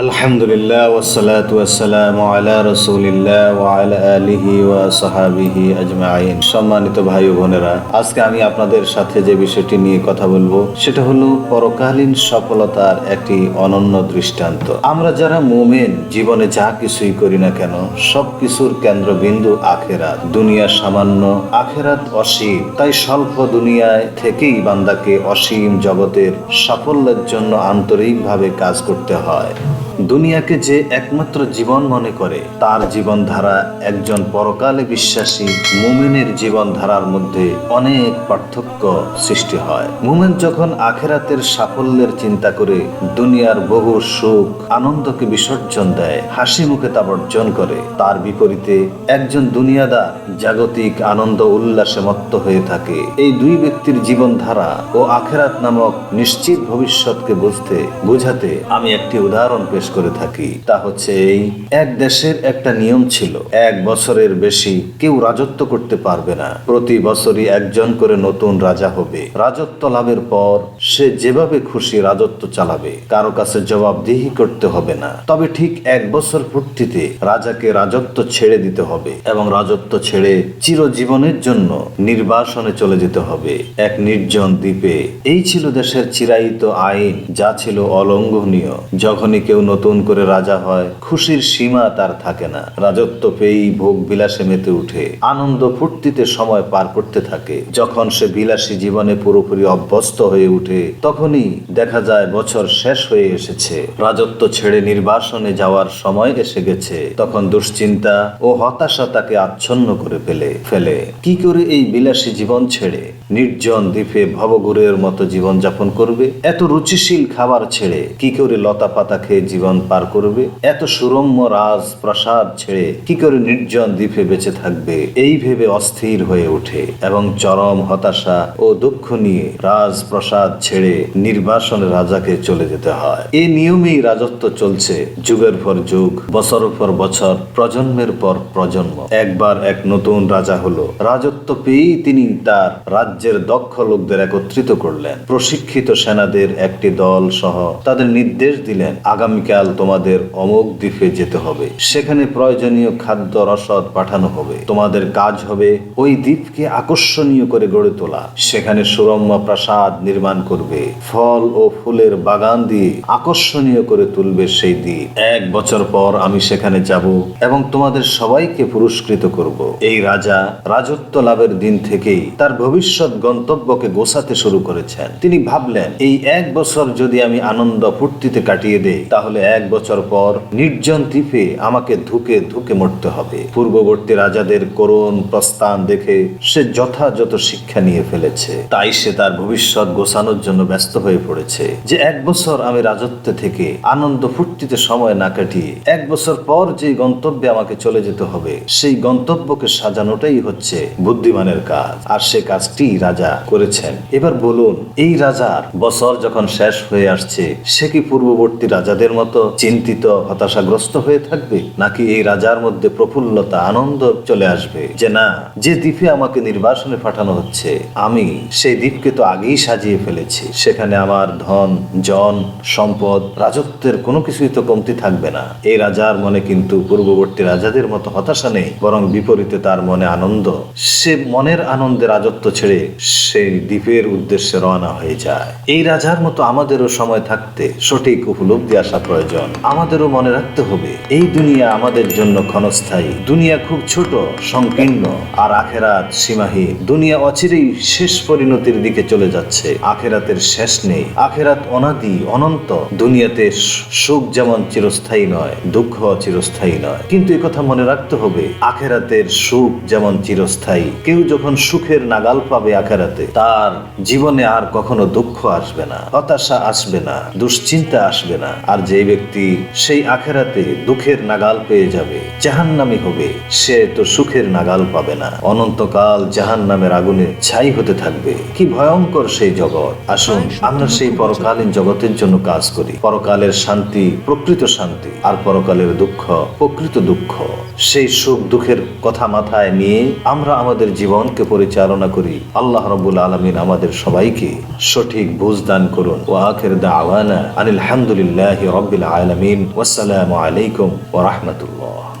আলহামদুলিল্লাহ ওসালাত ওয়াসালাম আলা রসুলিল্লাহ ওয়ালা আলিহি ওয়া সাহাবিহি আজমাইন। সম্মানিত ভাই বোনেরা, আজকে আমি আপনাদের সাথে যে বিষয়টি নিয়ে কথা বলব, সেটা হলো পরকালীন সফলতার একটি অনন্য দৃষ্টান্ত। আমরা যারা মুমেন, জীবনে যা কিছুই করি না কেন সব কিছুর কেন্দ্রবিন্দু আখেরাত। দুনিয়া সামান্য, আখেরাত অসীম। তাই স্বল্প দুনিয়ায় থেকেই বান্দাকে অসীম জগতের সাফল্যের জন্য আন্তরিকভাবে কাজ করতে হয়। দুনিয়াকে যে একমাত্র জীবন মনে করে, তার জীবনধারা একজন পরকালে বিশ্বাসী মুমিনের জীবনধারার মধ্যে অনেক পার্থক্য সৃষ্টি হয়। মুমিন যখন আখেরাতের সাফল্যের চিন্তা করে দুনিয়ার বহু সুখ, আনন্দকে বিসর্জন দেয়, হাসি মুখে তা বর্জন করে, তার বিপরীতে একজন দুনিয়াদার জাগতিক আনন্দ উল্লাসে মত্ত হয়ে থাকে। এই দুই ব্যক্তির জীবনধারা ও আখেরাত নামক নিশ্চিত ভবিষ্যৎকে বুঝতে, বুঝাতে আমি একটি উদাহরণ পেশ করে থাকি, তা হচ্ছে এই, এক দেশের একটা নিয়ম ছিল, এক বছরের বেশি কেউ রাজত্ব করতে পারবে না, প্রতি বছরই একজন করে নতুন রাজা হবে, রাজত্ব লাভের পর সে যেভাবে খুশি রাজত্ব চালাবে, কারও কাছে জবাবদিহি করতে হবে না, তবে ঠিক এক বছর পূর্তিতে রাজাকে রাজত্ব ছেড়ে দিতে হবে এবং রাজত্ব ছেড়ে চিরজীবনের জন্য নির্বাসনে চলে যেতে হবে, এক নির্জন দ্বীপে। এই ছিল দেশের চিরায়িত আইন, যা ছিল অলঙ্ঘনীয়, যখনই কেউ নতুন করে রাজা হয়, খুশির সীমা তার থাকে না। রাজত্ব পেয়েই ভোগ বিলাসে মেতে উঠে। আনন্দ ফুর্তিতে সময় পার করতে থাকে। যখন সে বিলাসী জীবনে পুরোপুরি অভ্যস্ত হয়ে উঠে, তখনই দেখা যায় বছর শেষ হয়ে এসেছে। রাজত্ব ছেড়ে নির্বাসনে যাওয়ার সময় এসে গেছে। তখন দুশ্চিন্তা ও হতাশা তাকে আচ্ছন্ন করে ফেলে ফেলে। কি করে এই বিলাসী জীবন ছেড়ে? নির্জন দ্বীপে ভবগুরের মতো জীবন যাপন করবে। এত রুচিশীল খাবার ছেড়ে কি করে লতা পাতা খেয়ে জীবন পার করবে? এত সুরম্য রাজ প্রাসাদ ছেড়ে কি করে নির্জন দ্বীপে বেঁচে থাকবে? এই ভেবে অস্থির হয়ে ওঠে এবং চরম হতাশা ও দুঃখ নিয়ে রাজপ্রাসাদ ছেড়ে নির্বাসনে রাজাকে চলে যেতে হয়। এই নিয়মেই রাজত্ব চলছে যুগের পর যুগ বছর পর বছর, প্রজন্মের পর প্রজন্ম। একবার এক নতুন রাজা হলো। রাজত্ব পেয়েই তিনি তার রাজ্যের দক্ষ লোকদের একত্রিত করলেন। প্রশিক্ষিত সেনাদের একটি দল সহ তাদের নির্দেশ দিলেন, আগামীকাল তোমাদের অমুক দ্বীপে যেতে হবে। সেখানে প্রয়োজনীয় খাদ্য, রসদ পাঠানো হবে। তোমাদের কাজ হবে ওই দ্বীপকে আকর্ষণীয় করে গড়ে তোলা। সেখানে সুরম্য প্রাসাদ নির্মাণ করবে। ফল ও ফুলের বাগান দিয়ে আকর্ষণীয় করে তুলবে সেই দ্বীপ। এক বছর পর আমি সেখানে যাব এবং তোমাদের সবাইকে পুরস্কৃত করব। এই রাজা রাজত্ব লাভের দিন থেকেই তার ভবিষ্যৎ গন্তব্যকে গোছাতে শুরু করেছেন। তিনি ভাবলেন, এই এক বছর যদি আমি আনন্দ ফুর্তিতে কাটিয়ে দেই, তাহলে এক বছর পর নির্জন দ্বীপে আমাকে ধুকে ধুকে মরতে হবে। পূর্ববর্তী রাজাদের করুণ প্রস্থান দেখে সে যথাযথ শিক্ষা নিয়ে ফেলেছে। তাই সে তার ভবিষ্যৎ গোছানোর জন্য ব্যস্ত হয়ে পড়েছে। যে এক বছর আমি রাজত্বে থেকে আনন্দ ফুর্তিতে সময় না কাটিয়ে এক বছর পর যে গন্তব্যে আমাকে চলে যেতে হবে, সেই গন্তব্যকে সাজানোটাই হচ্ছে বুদ্ধিমানের কাজ। আর সে কাজটি রাজা করেছেন। এবার বলুন, এই রাজার বছর যখন শেষ হয়ে আসছে, সে কি পূর্ববর্তী রাজাদের মতো চিন্তিত, হতাশাগ্রস্ত হয়ে থাকবে? নাকি এই রাজার মধ্যে প্রফুল্লতা, আনন্দ চলে আসবে? যে না, যে দ্বীপে আমাকে নির্বাসনে পাঠানো হচ্ছে, আমি সেই দ্বীপকে তো আগেই সাজিয়ে ফেলেছি। সেখানে আমার ধন, জন, সম্পদ, রাজত্বের কোনো কিছুই তো কমতি থাকবে না। এই রাজার মনে কিন্তু পূর্ববর্তী রাজাদের মতো হতাশা নেই, বরং বিপরীতে তার মনে আনন্দ। সে মনের আনন্দে রাজত্ব ছেড়ে সেই দ্বীপের উদ্দেশ্যে রওনা হয়ে যায়। এই রাজার মতো আমাদেরও সময় থাকতে সঠিক উপলব্ধি আসা প্রয়োজন। আমাদেরও মনে রাখতে হবে, এই দুনিয়া আমাদের জন্য ক্ষণস্থায়ী। দুনিয়া খুব ছোট, সংকীর্ণ, আর আখেরাত সীমাহীন। দুনিয়া অচিরেই শেষ পরিণতির দিকে চলে যাচ্ছে। আখেরাতের শেষ নেই। আখেরাত অনাদি, অনন্ত। দুনিয়াতে সুখ যেমন চিরস্থায়ী নয়, দুঃখ চিরস্থায়ী নয়। কিন্তু এ কথা মনে রাখতে হবে, আখেরাতের সুখ যেমন চিরস্থায়ী। কেউ যখন সুখের নাগাল পাবে আখেরাতে, তার জীবনে আর কখনো দুঃখ আসবে না, হতাশা আসবে না, দুশ্চিন্তা আসবে না। আর যে ব্যক্তি সেই আখেরাতে দুঃখের নাগাল পেয়ে যাবে, জাহান্নামি হবে, সে তো সুখের নাগাল পাবে না। অনন্তকাল জাহান নামের আগুনে ছাই হতে থাকবে। কি ভয়ঙ্কর সেই জগৎ। আসুন, আমরা সেই পরকালীন জগতের জন্য কাজ করি। পরকালের শান্তি প্রকৃত শান্তি, আর পরকালের দুঃখ প্রকৃত দুঃখ। সেই সুখ দুঃখের কথা মাথায় নিয়ে আমরা আমাদের জীবনকে পরিচালনা করি। আল্লাহ রবুল আলমিন আমাদের সবাইকে সঠিক বুঝ দান করুন। ও আখের দা আওয়ানা আনিল হামদুলিল্লাহ রবিল আলমিন। ওসালাম আলাইকুম ওরহমতুল্লাহ